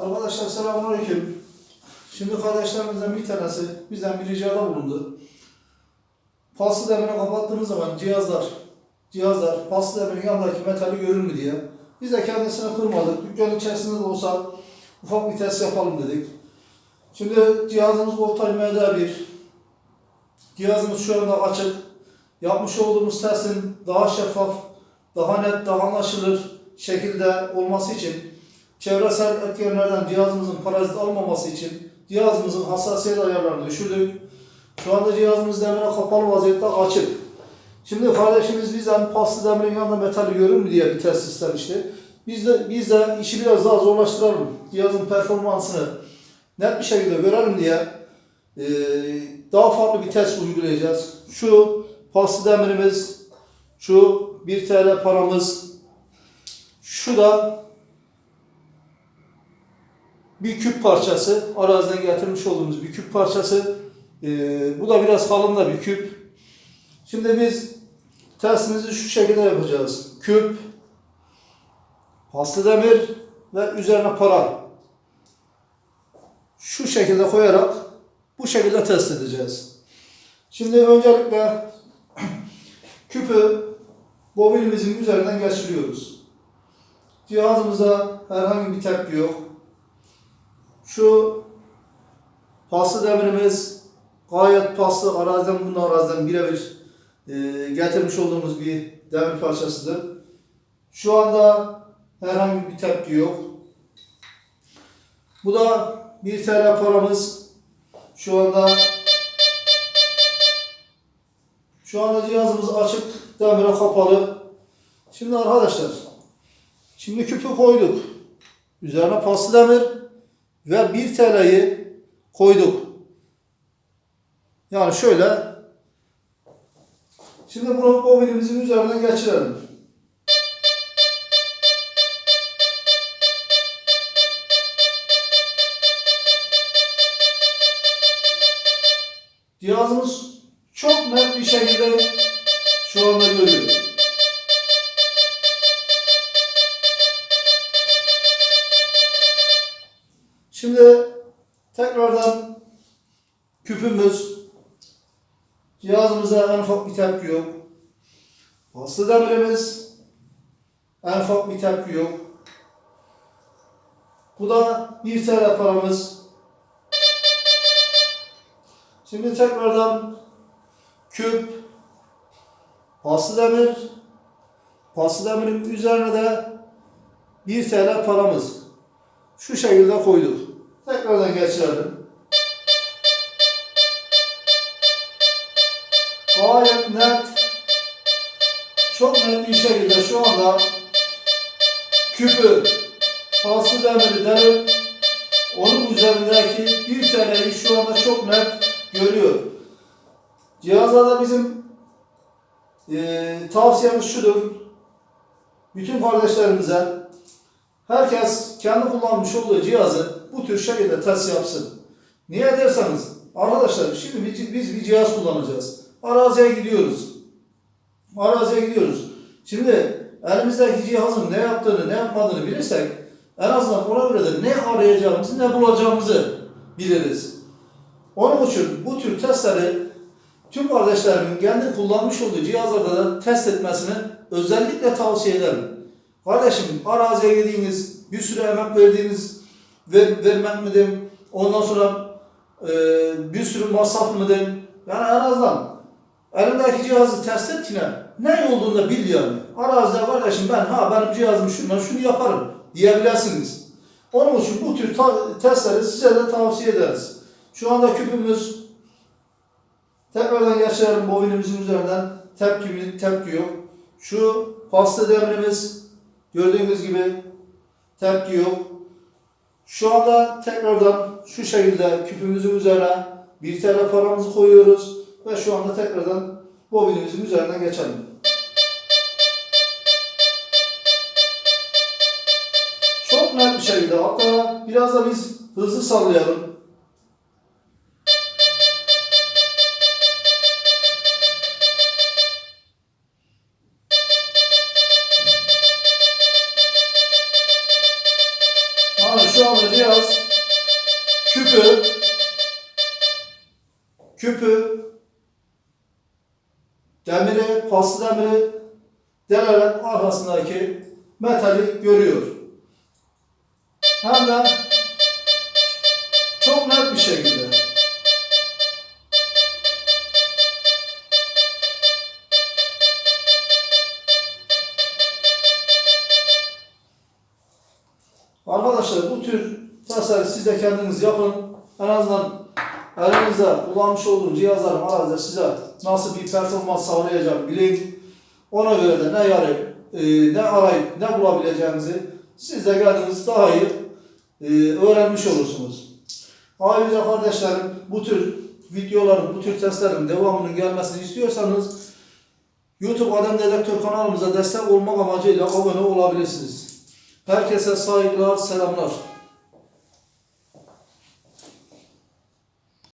Arkadaşlar selamünaleyküm. Şimdi kardeşlerimizden bir tanesi bizden bir ricada bulundu. Paslı demiri kapattığımız zaman cihazlar, cihazlar paslı demirin yanındaki metali görür mü diye. Biz de kendisini kırmadık. Dükkanın içerisinde de olsa ufak bir test yapalım dedik. Şimdi cihazımız Voltaj MD1. Cihazımız şu anda açık. Yapmış olduğumuz testin daha şeffaf, daha net, daha anlaşılır şekilde olması için çevresel etkenlerden cihazımızın parazit almaması için cihazımızın hassasiyet ayarlarını düşürdük. Şu anda cihazımız demire kapalı vaziyette açık. Şimdi kardeşimiz bizden paslı demirin yanında metali görür mü diye bir test istemişti. Biz de, biz de işi biraz daha zorlaştıralım. Cihazın performansını net bir şekilde görelim diye eee, daha farklı bir test uygulayacağız. Şu paslı demirimiz, şu 1 TL paramız, şu da bir küp parçası. Araziden getirmiş olduğumuz bir küp parçası. Ee, bu da biraz kalın da bir küp. Şimdi biz testimizi şu şekilde yapacağız. Küp, paslı demir ve üzerine para. Şu şekilde koyarak bu şekilde test edeceğiz. Şimdi öncelikle küpü bobinimizin üzerinden geçiriyoruz. Cihazımıza herhangi bir tepki yok. Şu paslı demirimiz gayet paslı araziden bunun araziden birebir e, getirmiş olduğumuz bir demir parçasıdır. Şu anda herhangi bir tepki yok. Bu da 1 TL paramız. Şu anda şu anda cihazımız açık, demire kapalı. Şimdi arkadaşlar, şimdi küpü koyduk. Üzerine paslı demir ve 1 TL'yi koyduk. Yani şöyle. Şimdi bunu bobinimizin üzerinden geçirelim. Cihazımız küpümüz cihazımıza en ufak bir tepki yok. Paslı demirimiz en ufak bir tepki yok. Bu da 1 TL paramız. Şimdi tekrardan küp, paslı demir, paslı demirin üzerine de 1 TL paramız. Şu şekilde koyduk. Tekrardan geçirelim. Anda küpü, paslı demiri delip onun üzerindeki bir TL'yi şu anda çok net görüyor. Cihazlarda bizim eee tavsiyemiz şudur. Bütün kardeşlerimize herkes kendi kullanmış olduğu cihazı bu tür şekilde test yapsın. Niye derseniz arkadaşlar şimdi biz, biz bir cihaz kullanacağız. Araziye gidiyoruz. Araziye gidiyoruz. Şimdi elimizdeki cihazın ne yaptığını ne yapmadığını bilirsek en azından ona göre de ne arayacağımızı ne bulacağımızı biliriz. Onun için bu tür testleri tüm kardeşlerimin kendi kullanmış olduğu cihazlarda da test etmesini özellikle tavsiye ederim. Kardeşim araziye gittiğiniz, bir sürü emek verdiğiniz ver, vermek midir? Ondan sonra e, bir sürü masraf mıdır? Yani en azından elindeki cihazı test et yine ne olduğunu bil yani. Arazide kardeşim ben ha benim cihazım şundan şunu yaparım diyebilirsiniz. Onun için bu tür testleri size de tavsiye ederiz. Şu anda küpümüz tekrardan geçirelim boynumuzun üzerinden tepki, tepki yok. Şu pasta demirimiz gördüğünüz gibi tepki yok. Şu anda tekrardan şu şekilde küpümüzün üzerine bir TL paramızı koyuyoruz ve şu anda tekrardan bobinimizin üzerinden geçelim. Çok net bir şekilde hatta biraz da biz hızlı sallayalım. Demiri, paslı demiri delerek arkasındaki metali görüyor. Hem de çok net bir şekilde. Arkadaşlar bu tür tasarı siz de kendiniz yapın. En azından elinizde kullanmış olduğum cihazların arazide size nasıl bir performans sağlayacak bilin. Ona göre de ne arayıp, e, ne arayıp ne bulabileceğinizi siz de geldiniz daha iyi e, öğrenmiş olursunuz. Ayrıca kardeşlerim bu tür videoların, bu tür testlerin devamının gelmesini istiyorsanız YouTube Adem Dedektör kanalımıza destek olmak amacıyla abone olabilirsiniz. Herkese saygılar, selamlar.